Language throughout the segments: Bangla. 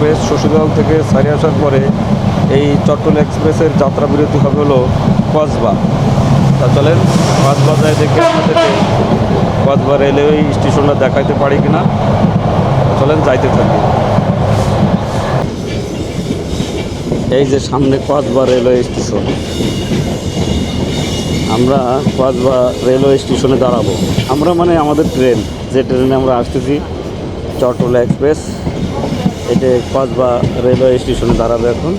এক্সপ্রেস শ্বশুরগাঁও থেকে সারি আসার পরে এই চট্টল এক্সপ্রেসের যাত্রা বিরতি হবে হলো কসবা। তা চলেন, কসবা যায় দেখে আপনাদেরকে কসবা রেলওয়ে স্টেশনটা দেখাইতে পারি কিনা। চলেন, যাইতে থাকি। এই যে সামনে কসবা রেলওয়ে স্টেশন। আমরা কসবা রেলওয়ে স্টেশনে দাঁড়াবো। আমরা মানে আমাদের ট্রেন, যে ট্রেনে আমরা আসতেছি চট্টলা এক্সপ্রেস। এটা কসবা রেলওয়ে স্টেশনে দাঁড়াবে এখন।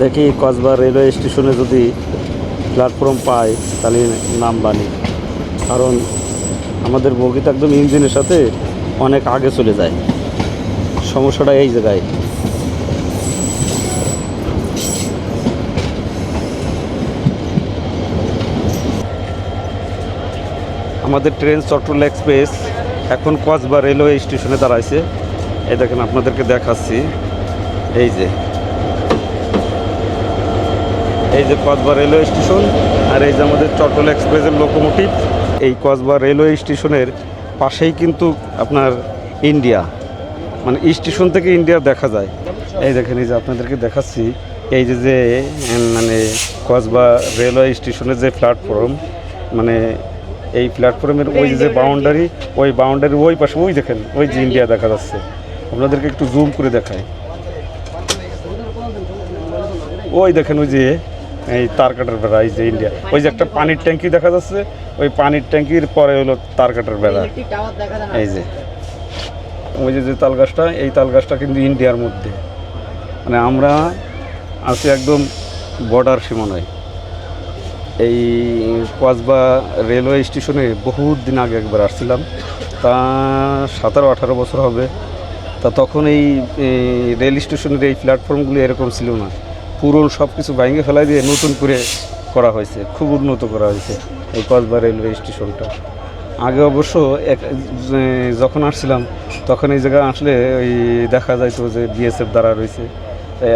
দেখি কসবা রেলওয়ে স্টেশনে যদি প্ল্যাটফর্ম পাই তাহলে নাম বানি। কারণ আমাদের বগিতে একদম ইঞ্জিনের সাথে অনেক আগে চলে যায়। সমস্যাটা এই জায়গায়। আমাদের ট্রেন চট্টল এক্সপ্রেস এখন কসবা রেলওয়ে স্টেশনে দাঁড়াইছে। এই দেখেন আপনাদেরকে দেখাচ্ছি। এই যে। এই যে কসবা রেলওয়ে স্টেশন আর এই যে আমাদের চট্টল এক্সপ্রেসের লোকোমোটিভ এই কসবা রেলওয়ে স্টেশনের পাশেই কিন্তু আপনার ইন্ডিয়া। মানে স্টেশন থেকে ইন্ডিয়া দেখা যায়। এই দেখেন, এই যে আপনাদেরকে দেখাচ্ছি। এই যে যে মানে কসবা রেলওয়ে স্টেশনের যে প্ল্যাটফর্ম মানে এই প্ল্যাটফর্মের ওই যে বাউন্ডারি ওই বাউন্ডারির ওই পাশে ওই দেখেন ওই যে ইন্ডিয়া দেখা যাচ্ছে। আপনাদেরকে একটু জুম করে দেখায় ওই দেখেন ওই যে এই তার কাটার বেড়া এই যে ইন্ডিয়া ওই যে একটা পানির ট্যাঙ্কি দেখা যাচ্ছে ওই পানির ট্যাঙ্কির পরে হলো তার কাটার বেড়া এই যে ওই যে যে তাল গাছটা এই তাল গাছটা কিন্তু ইন্ডিয়ার মধ্যে। মানে আমরা আছি একদম বর্ডার সীমানায়। এই কসবা রেলওয়ে স্টেশনে বহুত দিন আগে একবার আসছিলাম। তা সতেরো, আঠারো বছর হবে। তা তখন এই রেল স্টেশনের এই প্ল্যাটফর্মগুলো এরকম ছিল না। পুরনো সব কিছু ভেঙে ফেলাই দিয়ে নতুন করে করা হয়েছে, খুব উন্নত করা হয়েছে এই কসবা রেলওয়ে স্টেশনটা। আগে অবশ্য এক যখন আসছিলাম, তখন এই জায়গায় আসলে ওই দেখা যাইতো যে বিএসএফ দ্বারা রয়েছে।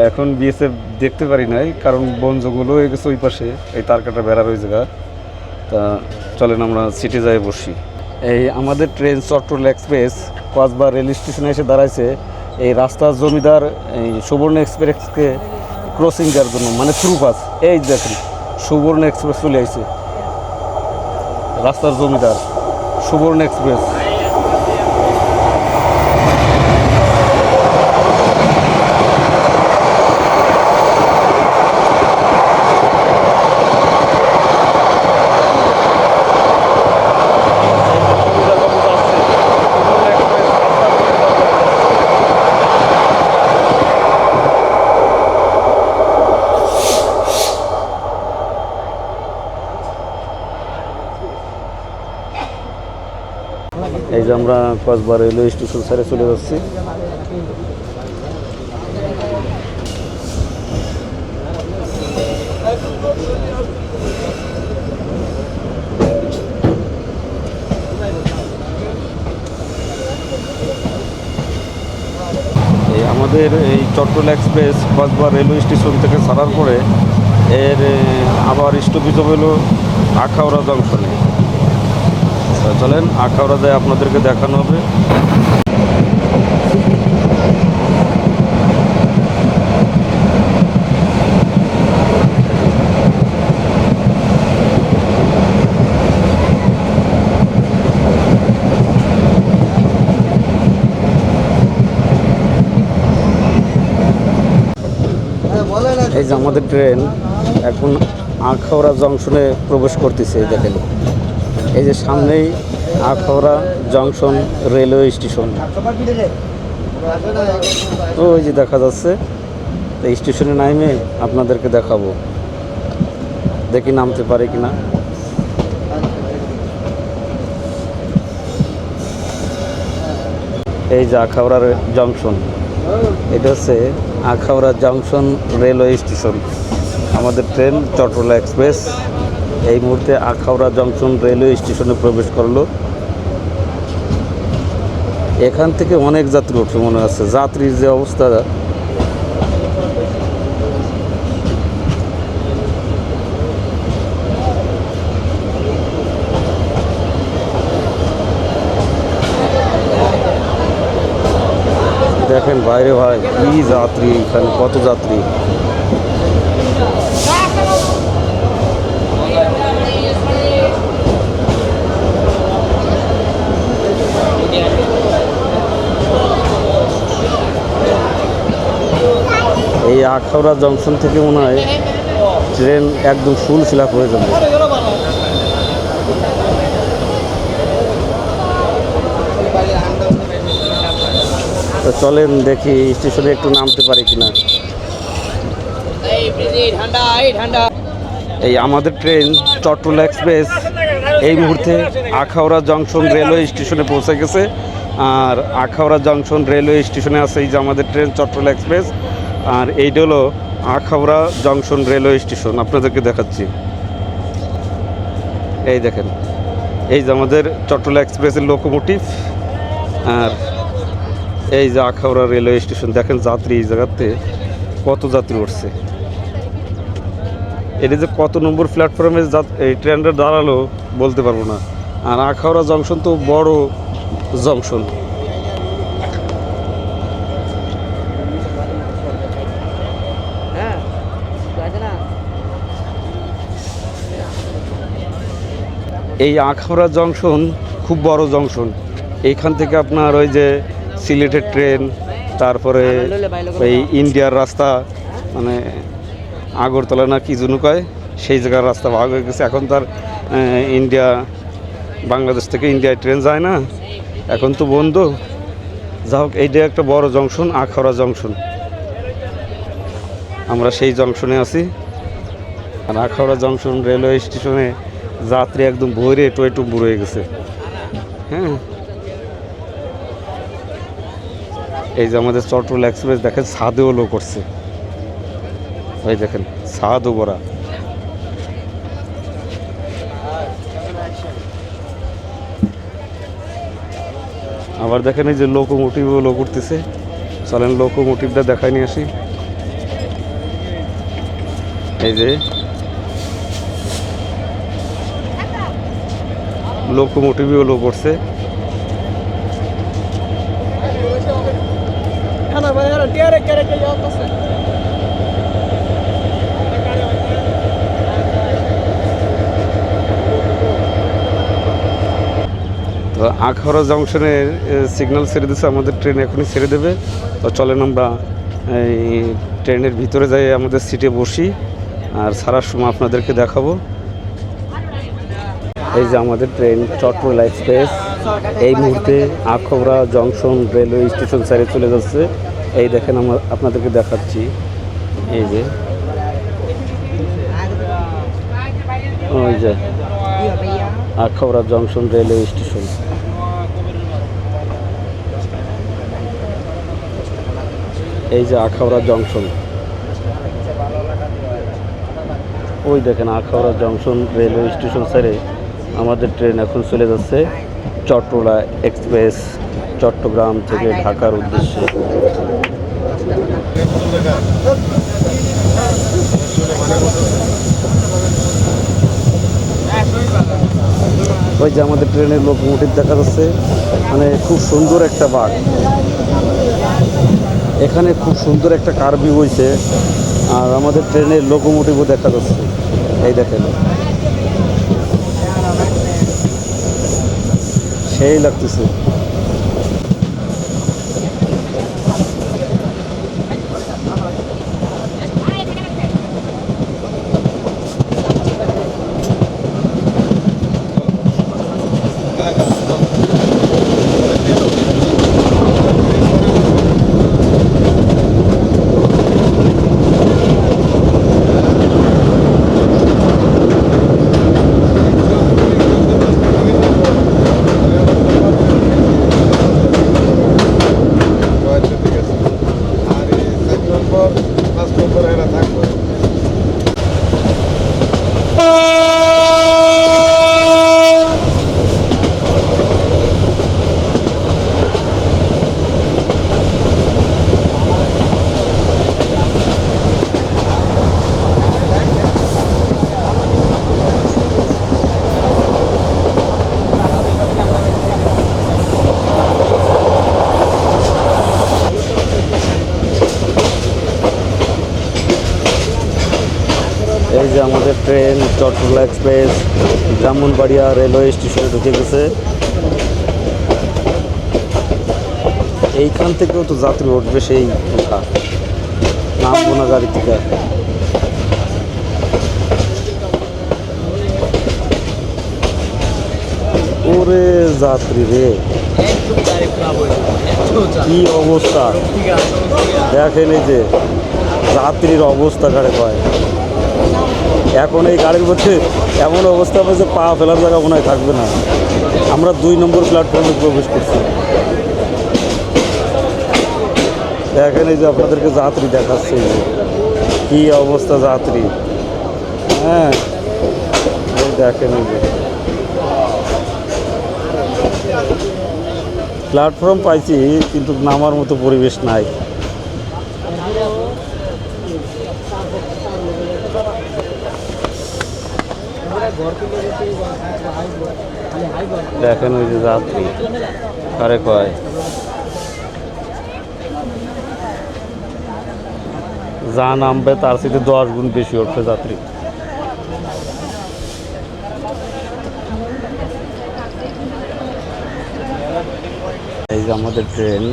এখন বিএসএফ দেখতে পারি নাই, কারণ বন জঙ্গল হয়ে গেছে ওই পাশে, এই তারকাটা বেড়ার ওই জায়গা। তা চলেন আমরা সিটি যাই বসি। এই আমাদের train Chattala express Kasba rail স্টেশনে এসে দাঁড়াইছে। এই রাস্তার জমিদার, এই সুবর্ণ এক্সপ্রেসকে ক্রসিং দেওয়ার জন্য মানে থ্রু পাস এই দেখেন, সুবর্ণ এক্সপ্রেস চলে আসছে রাস্তার জমিদার, সুবর্ণ এক্সপ্রেস যে আমরা কসবা রেলওয়ে স্টেশন সাইডে চলে যাচ্ছি। আমাদের এই Chattala express Kasba railway station থেকে ছাড়ার পরে এর আবার স্টপিজ হলো আখাউড়া জংশনে। তা চলেন, আখাউড়া যায় আপনাদেরকে দেখানো হবে। এই যে আমাদের ট্রেন এখন আখাউড়া জংশনে প্রবেশ করতেছে দেখেন। এই যে সামনেই আখাউড়া জংশন রেলওয়ে স্টেশন। তো ওই যে দেখা যাচ্ছে, তো স্টেশনে নামে আপনাদেরকে দেখাবো। দেখি নামতে পারে কিনা। এই যে আখাউড়ার জংশন। এটা হচ্ছে আখাউড়া জংশন রেলওয়ে স্টেশন। আমাদের ট্রেন চট্টলা এক্সপ্রেস। এই মুহূর্তে আখাউড়া জংশন রেলওয়ে স্টেশনে প্রবেশ করল। এখান থেকে অনেক যাত্রী উঠছে মনে হচ্ছে, যাত্রীর যে অবস্থা। দেখেন বাইরে ভাই, কি যাত্রী, এখানে কত যাত্রী। আখাউড়া জংশন থেকে মনে হয় ট্রেন একদম ফুল ফিল হয়ে যাবে। তো চলেন দেখি স্টেশনে একটু নামতে পারি কিনা। এই আমাদের ট্রেন চট্টলা এক্সপ্রেস এই মুহূর্তে আখাউড়া জংশন রেলওয়ে স্টেশনে পৌঁছে গেছে। আর আখাউড়া জংশন রেলওয়ে স্টেশনে আছে এই যে আমাদের ট্রেন চট্টলা এক্সপ্রেস। আর এইটা হলো আখাউড়া জংশন রেলওয়ে স্টেশন, আপনাদেরকে দেখাচ্ছি। এই দেখেন, এই যে আমাদের চট্টলা এক্সপ্রেসের লোকোমোটিভ, আর এই যে আখাউড়া রেলওয়ে স্টেশন, দেখেন যাত্রী এই জায়গাতে, কত যাত্রী উঠছে। এটা যে কত নম্বর প্ল্যাটফর্মে এই ট্রেনটা দাঁড়াল বলতে পারব না। আর আখাউড়া জংশন তো বড় জংশন হ্যাঁ আছে না এই আখাউড়া জংশন খুব বড় জংশন। এইখান থেকে আপনার ওই যে সিলেটের ট্রেন, তারপরে এই ইন্ডিয়ার রাস্তা মানে আগরতলা না কি জন্য কয়, সেই জায়গার রাস্তা ভাগ হয়ে গেছে। এখন তার ইন্ডিয়া, বাংলাদেশ থেকে ইন্ডিয়ায় ট্রেন যায় না। এখন তো বন্ধ। যা হোক, এইটা একটা বড় জংশন, আখাউড়া জংশন। আমরা সেই জংশনে আছি। আর আখাউড়া জংশন রেলওয়ে স্টেশনে যাত্রী একদম ভরে টয়ে টুম্বু রয়ে গেছে। হ্যাঁ। এই যে আমাদের চট্টল এক্সপ্রেস দেখেন ছাদেও লো করছে। ওই দেখেন ছাদও বড়া আবার দেখেন এই যে লোকোমোটিভও লো করতেছে। চলেন লোকোমোটিভটা দেখায় নিয়ে আসি। এই যে লোকোমোটিভও লো করছে। তো আখাউড়া জংশনের সিগন্যাল ছেড়ে দিচ্ছে আমাদের ট্রেন এখনই ছেড়ে দেবে। তো চলেন আমরা এই ট্রেনের ভিতরে যাই আমাদের সিটে বসি। আর ছাড়ার সময় আপনাদেরকে দেখাবো। এই যে আমাদের ট্রেন চট্টলা এক্সপ্রেস এই মুহূর্তে আখাউড়া জংশন রেলওয়ে স্টেশন সাইডে চলে যাচ্ছে। এই দেখেন আমরা আপনাদেরকে দেখাচ্ছি। এই যে। ওই যে। আখাউড়া জংশন রেলওয়ে স্টেশন এই যে আখাউড়া জংশন ওই দেখেন আখাউড়া জংশন রেলওয়ে স্টেশন সাইডে আমাদের ট্রেন এখন চলে যাচ্ছে চট্টলা এক্সপ্রেস, চট্টগ্রাম থেকে ঢাকার উদ্দেশ্যে। ওই যে আমাদের ট্রেনের লোকোমোটিভ দেখা যাচ্ছে মানে খুব সুন্দর একটা বাঘ। এখানে খুব সুন্দর একটা কার্বি হয়েছে আর আমাদের ট্রেনের লোকোমোটিভও দেখা যাচ্ছে। এই দেখেন। সেই লাগতেছে। থাকবে চট্টগ্রাম এক্সপ্রেস ব্রাহ্মণবাড়িয়া রেলওয়ে স্টেশনে ঢুকে গেছে। এইখান থেকেও তো যাত্রী উঠবে সেই কথা নামবো না গাড়ি থেকে। ওরে যাত্রী রে, কি অবস্থা? দেখেন এই যে, যাত্রীর অবস্থা কারে কয়? এখন এই গাড়ির মধ্যে এমন অবস্থা যে পা ফেলার জায়গা মনে থাকবে না। আমরা দুই নম্বর প্ল্যাটফর্মে প্রবেশ করছি। দেখেন এই যে আপনাদেরকে যাত্রী দেখাচ্ছে কি অবস্থা যাত্রী? হ্যাঁ দেখেন এই যে। প্ল্যাটফর্ম পাইছি, কিন্তু নামার মতো পরিবেশ নাই। দেখেন ওই যে যাত্রী, কারে কয়? যা নামবে তার সাথে দশ গুণ বেশি উঠবে যাত্রী। এই যে আমাদের ট্রেন,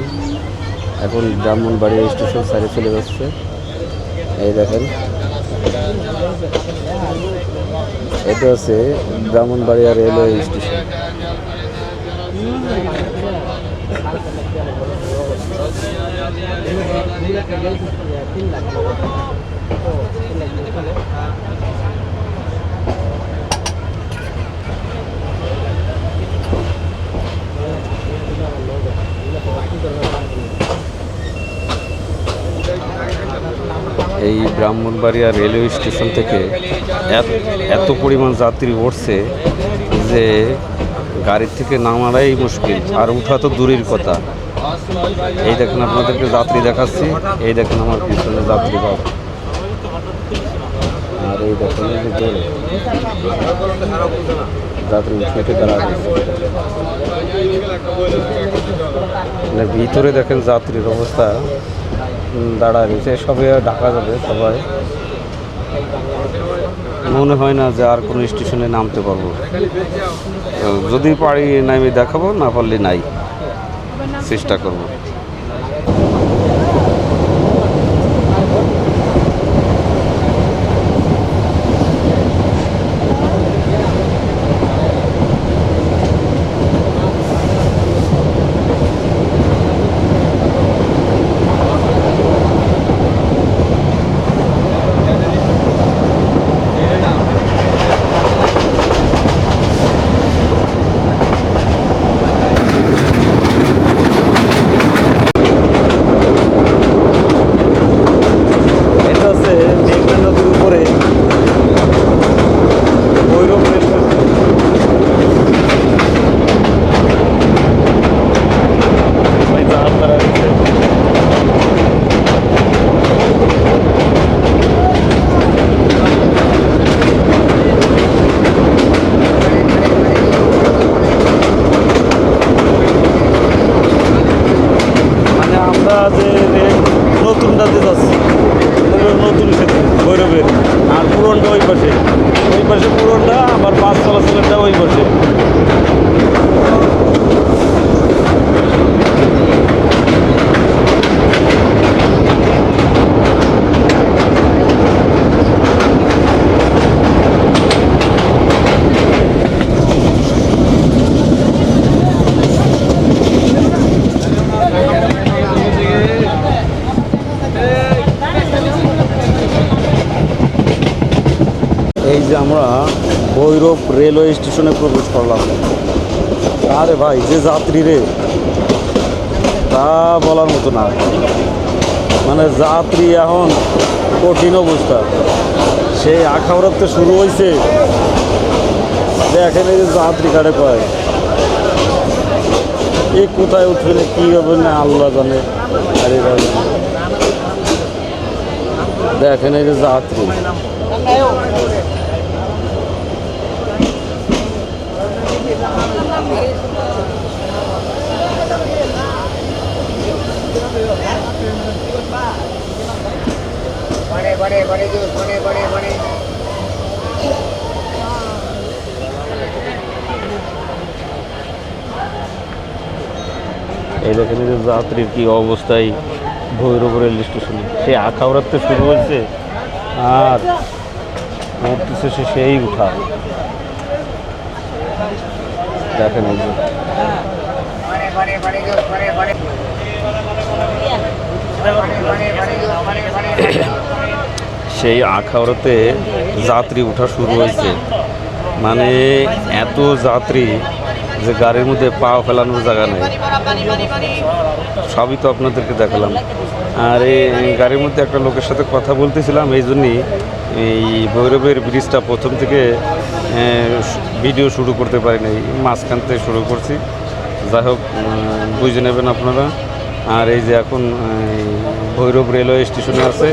এখন ব্রাহ্মণবাড়ি স্টেশন সাইডে চলে যাচ্ছে। এই দেখেন। এটা হচ্ছে ব্রাহ্মণবাড়িয়া রেলওয়ে স্টেশন। এই ব্রাহ্মণবাড়িয়া রেলওয়ে স্টেশন থেকে এত- পরিমাণ যাত্রী উঠছে যে গাড়ির থেকে নামারাই মুশকিল। আর উঠা তো দূরের কথা। এই দেখেন আপনাদেরকে যাত্রী দেখাচ্ছি। এই দেখেন আমার পিছনে যাত্রী বাব। আর এই দেখেন যে যাত্রী উঠে দাঁড়া মানে ভিতরে দেখেন যাত্রীর অবস্থা। দাঁড়া রয়েছে সবে ঢাকা যাবে সবাই। মনে হয় না যে আর কোনো স্টেশনে নামতে পারব। যদি পারি নামে দেখাবো, না পারলে নাই। চেষ্টা করব এটা হচ্ছে মেঘনা নদীর উপরে ভৈরব রেল স্টেশন। ভাই জাহাজ দাঁড়ায় রয়েছে। মানে আমরা যে রেল নতুনটাতে যাচ্ছি এটা হলো নতুন সেতু ভৈরবের আর পুরনটা ওই পাশে ওই পাশে পুরনটা আবার বাস চলাচলেরটা ওই পাশে এই যে আমরা ভৈরব রেলওয়ে স্টেশনে প্রবেশ করলাম। আরে ভাই, যে যাত্রী রে, তা বলার মতো না। মানে যাত্রী এখন কঠিন অবস্থা। সেই আখাউড়াতে শুরু হয়েছে দেখেন এই যে যাত্রী কাটে কয়। এ কোথায় উঠবে কী হবে না আল্লাহ জানে। আর। দেখেন এই যে যাত্রী। बढ़े बढ़े जो बढ़े बढ़े बढ़े এই দেখেন যে যাত্রীর কি অবস্থায় ভৈরব রেল স্টেশনে সে আঁকা আখাউড়াতে শুরু হয়েছে আর উঠতেছে সে সেই উঠা দেখেন এই সেই আখাউড়াতে যাত্রী ওঠা শুরু হয়েছে। মানে এত যাত্রী যে গাড়ির মধ্যে পা ফেলানোর জায়গা নেই। সবই তো আপনাদেরকে দেখালাম। আর এই গাড়ির মধ্যে একটা লোকের সাথে কথা বলতেছিলাম, এই জন্যই এই ভৈরবের ব্রিজটা প্রথম থেকে ভিডিও শুরু করতে পারি নাই মাঝখান থেকে শুরু করছি। যাই হোক বুঝে নেবেন আপনারা। আর এই যে এখন ভৈরব রেলওয়ে স্টেশনে আছে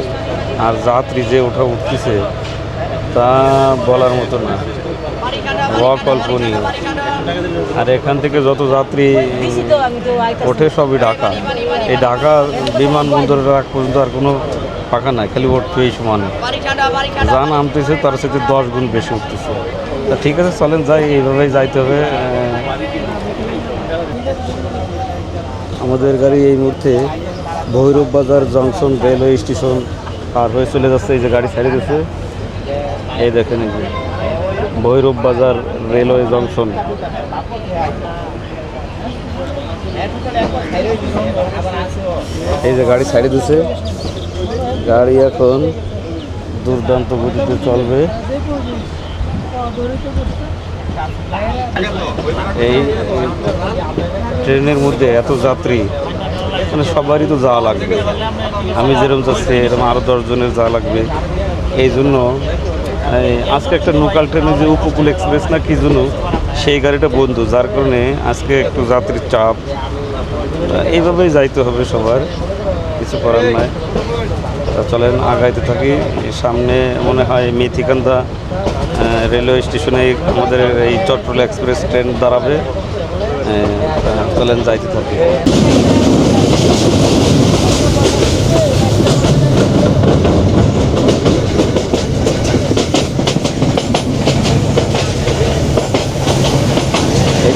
আর যাত্রী যে ওঠা উঠতেছে, তা বলার মতো না। অকল্পনীয়। আর এখান থেকে যত যাত্রী ওঠে সবই ঢাকা। এই ঢাকা বিমানবন্দরের আগ পর্যন্ত আর কোনো ফাঁকা নাই, খালি উঠবেই সমানে। যা নামতেছে তার সাথে দশ গুণ বেশি উঠতেছে। তা ঠিক আছে, চলেন, যাই, এইভাবেই যাইতে হবে। আমাদের গাড়ি এই মুহূর্তে ভৈরব বাজার জংশন রেলওয়ে স্টেশন পার হয়ে চলে যাচ্ছে, এই যে গাড়ি ছেড়ে দিচ্ছে এই দেখেন এই যে ভৈরব বাজার রেলওয়ে জংশন। এই যে গাড়ি ছাড়ে দিছে। গাড়ি এখন দুর্দান্ত গতিতে চলবে। এই, ট্রেনের মধ্যে এত যাত্রী। মানে সবারই তো যাওয়া লাগবে। আমি যেরকম যাচ্ছি এরকম আরও দশজনের যাওয়া লাগবে। এই জন্য আজকে একটা লোকাল ট্রেনে যে উপকূল এক্সপ্রেস না কি জন্য, সেই গাড়িটা বন্ধু। যার কারণে আজকে একটু যাত্রীর চাপ। এইভাবেই যাইতে হবে সবার। কিছু করার নাই। চলেন, আগাইতে থাকি। সামনে মনে হয় মেথিকান্দা রেলওয়ে স্টেশনে আমাদের এই চট্টল এক্সপ্রেস ট্রেন দাঁড়াবে। চলেন, যাইতে থাকি।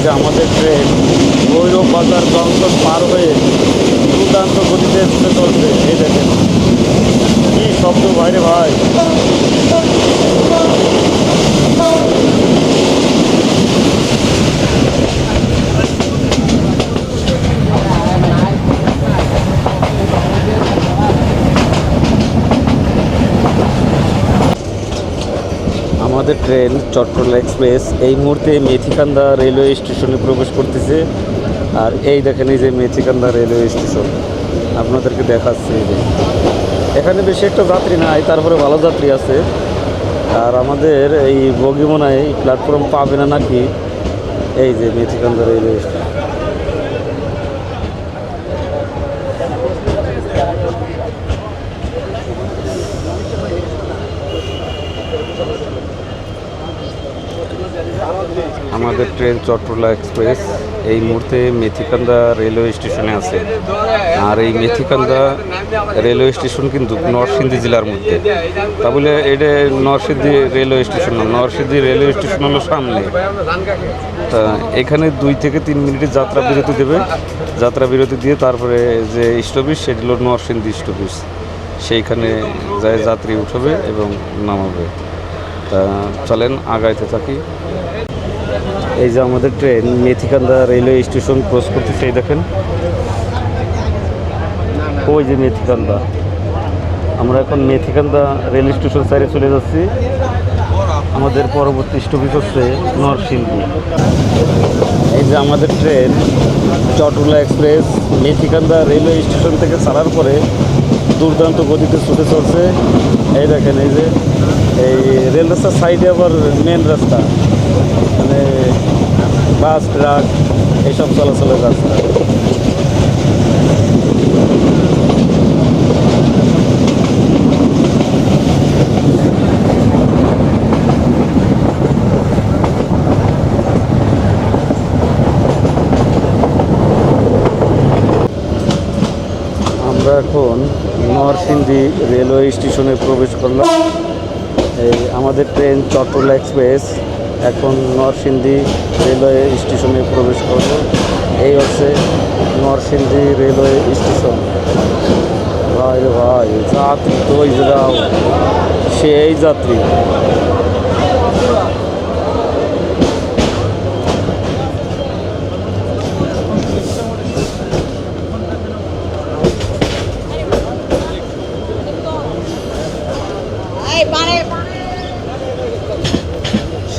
যে আমাদের ট্রেন ভৈরব বাজার জংশন পার হয়ে দুর্দান্ত গতিতে ছুটে চলছে। এই দেখেন, কি শব্দ বাইরে ভাই। আমাদের ট্রেন, চট্টগ্রাম এক্সপ্রেস, এই মুহূর্তে মেথিকান্দা রেলওয়ে স্টেশনে প্রবেশ করতেছে। আর এই দেখেন এই যে মেথিকান্দা রেলওয়ে স্টেশন। আপনাদেরকে দেখাচ্ছি যে। এখানে বেশি একটা যাত্রী নাই, তারপরে ভালো যাত্রী আছে। আর আমাদের এই বগিমোনায় প্ল্যাটফর্ম পাবে না নাকি? এই যে মেথিকান্দা রেলওয়ে স্টেশন আমাদের ট্রেন চট্টলা এক্সপ্রেস, এই মুহূর্তে মেথিকান্দা রেলওয়ে স্টেশনে আছে। আর এই মেথিকান্দা রেলওয়ে স্টেশন কিন্তু নরসিংদী জেলার মধ্যে। তা বলে এটা নরসিংদী রেলওয়ে স্টেশন না, নরসিংদী রেলওয়ে স্টেশন হলো সামনে। তা এখানে দুই থেকে তিন মিনিটের যাত্রা বিরতি দেবে। যাত্রা বিরতি দিয়ে তারপরে যে স্টপেজ, সেটি হলো নরসিংদী স্টপেজ। সেইখানে যায় যাত্রী উঠবে এবং নামাবে। তা চলেন, আগাইতে থাকি। এই যে আমাদের train, Methikanda railway station cross করতেছে এই দেখেন। ওই যে মেথিকান্দা। আমরা এখন মেথিকান্দা রেল স্টেশন সাইডে চলে যাচ্ছি। আমাদের পরবর্তী স্টপেজ হচ্ছে নরসিংদী। এই যে আমাদের train Chattala express, Methikanda railway station থেকে ছাড়ার পরে দুর্দান্ত গতিতে ছুটে চলছে। এই দেখেন, এই যে, এই রেল রাস্তার সাইডে আবার মেন রাস্তা। মানে বাস, ট্রাক এইসব চলাচলের রাস্তা আমরা এখন নরসিংদী রেলওয়ে স্টেশনে প্রবেশ করলাম। এই আমাদের ট্রেন চট্টলা এক্সপ্রেস। এখন নরসিংদী রেলওয়ে স্টেশনে প্রবেশ করবে। এই হচ্ছে নরসিংদী রেলওয়ে স্টেশন। ভাই ভাই, যাত্রী তো সেই যাত্রী।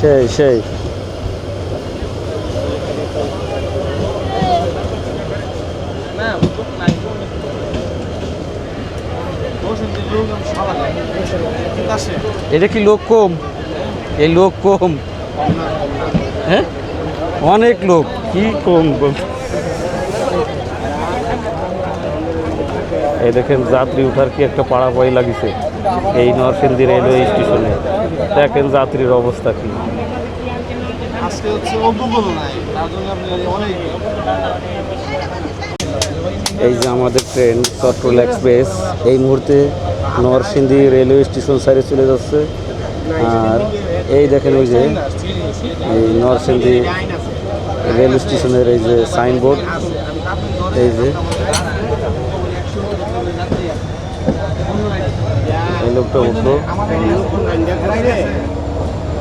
সেই সেই। এটা কি লোক কম? এই লোক কম। হ্যাঁ? অনেক লোক। কি কম এই দেখেন, যাত্রী উঠার কি একটা পাড়াপাড়ি লাগিছে? এই নরসিংদী রেলওয়ে স্টেশনে। দেখেন যাত্রীর অবস্থা কি। আজকে হচ্ছে নাই, তার জন্য অনেক এই যে আমাদের ট্রেন চট্টল এক্সপ্রেস, এই মুহূর্তে নরসিংদী রেলওয়ে স্টেশন সাইডে চলে যাচ্ছে। আর এই দেখেন ওই যে, এই নরসিংদী রেল স্টেশনের এই যে সাইনবোর্ড, এই যে। এই লোকটা উঠল।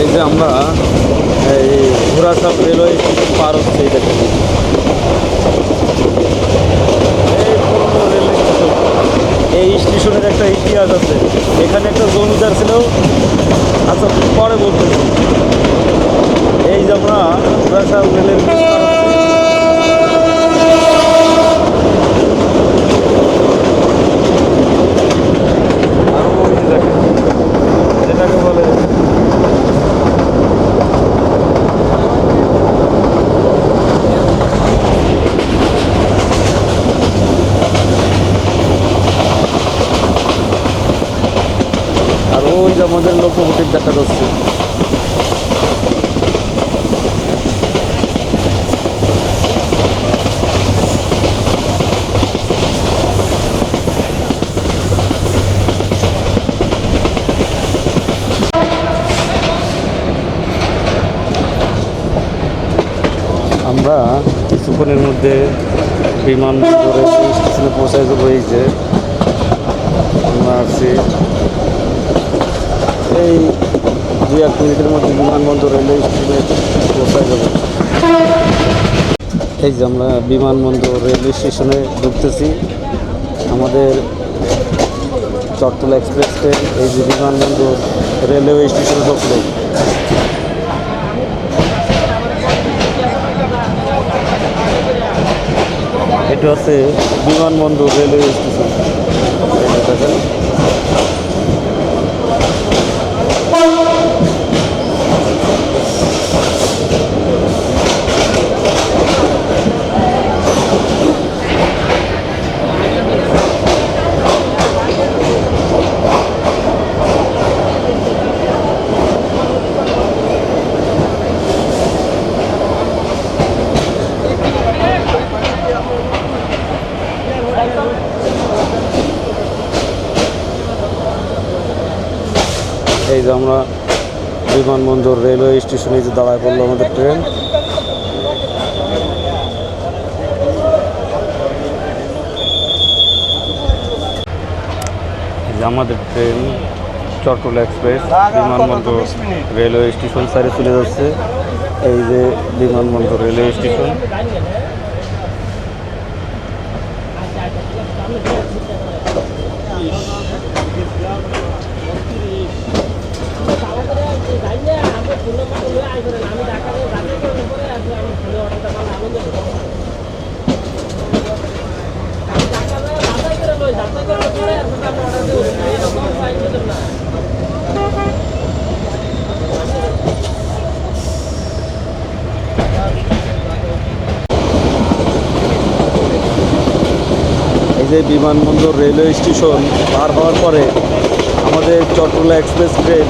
এই যে আমরা এই ঘোড়াসাপ রেলওয়ে স্টেশন পার হচ্ছে এই দেখেন এই পুরনো রেল স্টেশন এই স্টেশনের একটা ইতিহাস আছে এখানে একটা জমিদার ছিল আচ্ছা পরে বলতেছি। এই যে আমরা পার হচ্ছি। আর ওই যে দেখেন যেটাকে বলে আর ওই যে আমাদের লোকোমোটিভ দেখা যাচ্ছে। আমরা কিছুক্ষণের মধ্যে বিমান স্টেশনে এই যে আমরা আছি। এই দুই এক মিনিটের মধ্যে বিমানবন্দর রেলওয়ে স্টেশনে পৌঁছায় যাব। এই যে আমরা বিমানবন্দর রেলওয়ে স্টেশনে ঢুকতেছি। আমাদের চট্টলা এক্সপ্রেস ট্রেন এই যে বিমানবন্দর রেলওয়ে স্টেশনে ঢুকলো। এটা হচ্ছে বিমানবন্দর রেলওয়ে স্টেশন। দেখেন। যে আমরা বিমানবন্দর রেলওয়ে স্টেশনে যে দাঁড়ায় পড়ল আমাদের ট্রেন। আমাদের train Chattala express, Bimanbandar railway station সাইডে চলে যাচ্ছে। এই যে বিমানবন্দর রেলওয়ে স্টেশন। যে বিমানবন্দর রেলওয়ে স্টেশন পার হওয়ার পরে আমাদের চট্টলা এক্সপ্রেস ট্রেন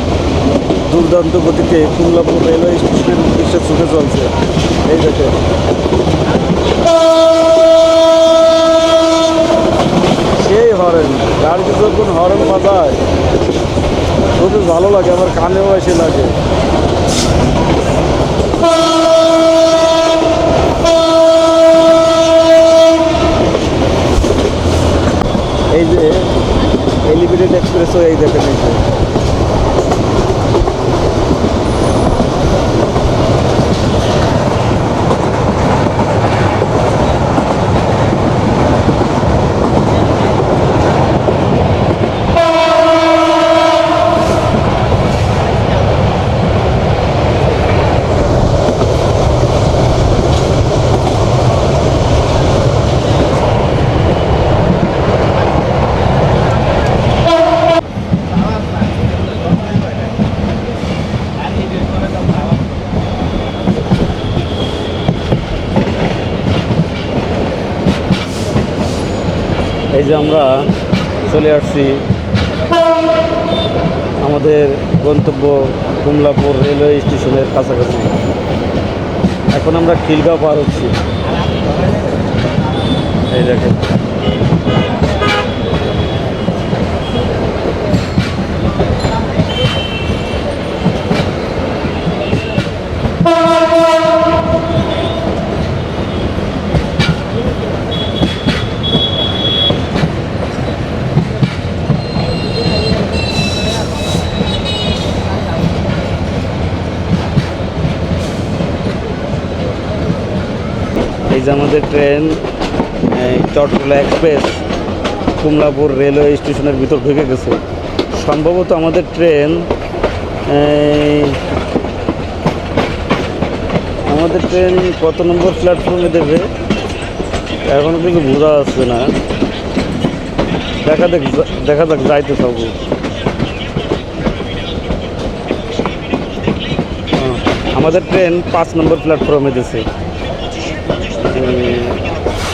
দুর্দান্ত গতিতে কুমলাপুর রেলওয়ে স্টেশনের উদ্দেশ্যে ছুটে চলছে। এই দেখে সেই হরেন, গাড়িতে যখন হরেন বাজায় খুবই ভালো লাগে, আমার কানেও এসে লাগে এই যে এলিভেটেড এক্সপ্রেসও এই দেখেন এই এই যে আমরা চলে আসছি আমাদের গন্তব্য কুমলাপুর রেলওয়ে স্টেশনের কাছাকাছি। এখন আমরা খিলগাঁও পার হচ্ছি। এই দেখেন। যে আমাদের ট্রেন এই চট্টলা এক্সপ্রেস কুমলাপুর রেলওয়ে স্টেশনের ভিতর ঢুকে গেছে। সম্ভবত আমাদের ট্রেন আমাদের ট্রেন কত নম্বর প্ল্যাটফর্মে দেবে? এখনও কিন্তু বোঝা যাচ্ছে না। দেখা দেখ, দেখা যাক যাইতে থাকব। আমাদের ট্রেন পাঁচ নম্বর প্ল্যাটফর্মে দিছে।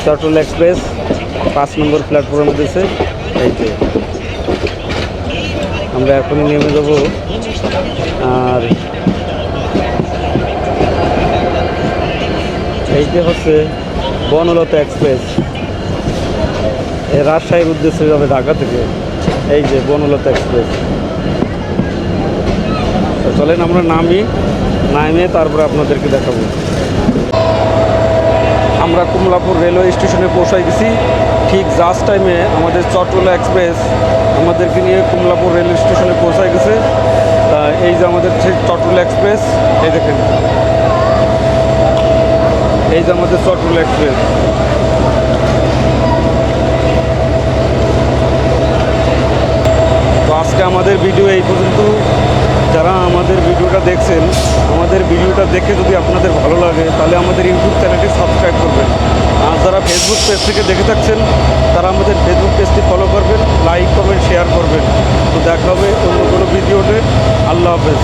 চট্টল এক্সপ্রেস পাঁচ নম্বর প্ল্যাটফর্মে দিয়েছে এই যে, আমরা এখনই নেমে যাব। আর এইটা হচ্ছে বনলতা এক্সপ্রেস এই রাজশাহীর উদ্দেশ্যে যাবে ঢাকা থেকে। এই যে বনলতা এক্সপ্রেস চলেন আমরা নামি, নামে তারপরে আপনাদেরকে দেখাবো। আমরা কুমলাপুর রেলওয়ে স্টেশনে পৌঁছাই গেছি। ঠিক জাস্ট টাইমে আমাদের চট্টলা এক্সপ্রেস আমাদেরকে নিয়ে কুমলাপুর রেলওয়ে স্টেশনে পৌঁছাই গেছে। এই যে আমাদের চট্টলা এক্সপ্রেস এই দেখেন। এই যে আমাদের চট্টলা এক্সপ্রেস তো আজকে আমাদের ভিডিও এই পর্যন্ত। যারা আমাদের ভিডিওটা দেখছেন, আমাদের ভিডিওটা দেখে যদি আপনাদের ভালো লাগে, তাহলে আমাদের ইউটিউব চ্যানেলটি সাবস্ক্রাইব করবেন। আর যারা ফেসবুক পেজ থেকে দেখে থাকছেন, তারা আমাদের ফেসবুক পেজটি ফলো করবেন লাইক করবেন শেয়ার করবেন। তো দেখা হবে অন্য কোনো ভিডিওতে। আল্লাহ হাফেজ।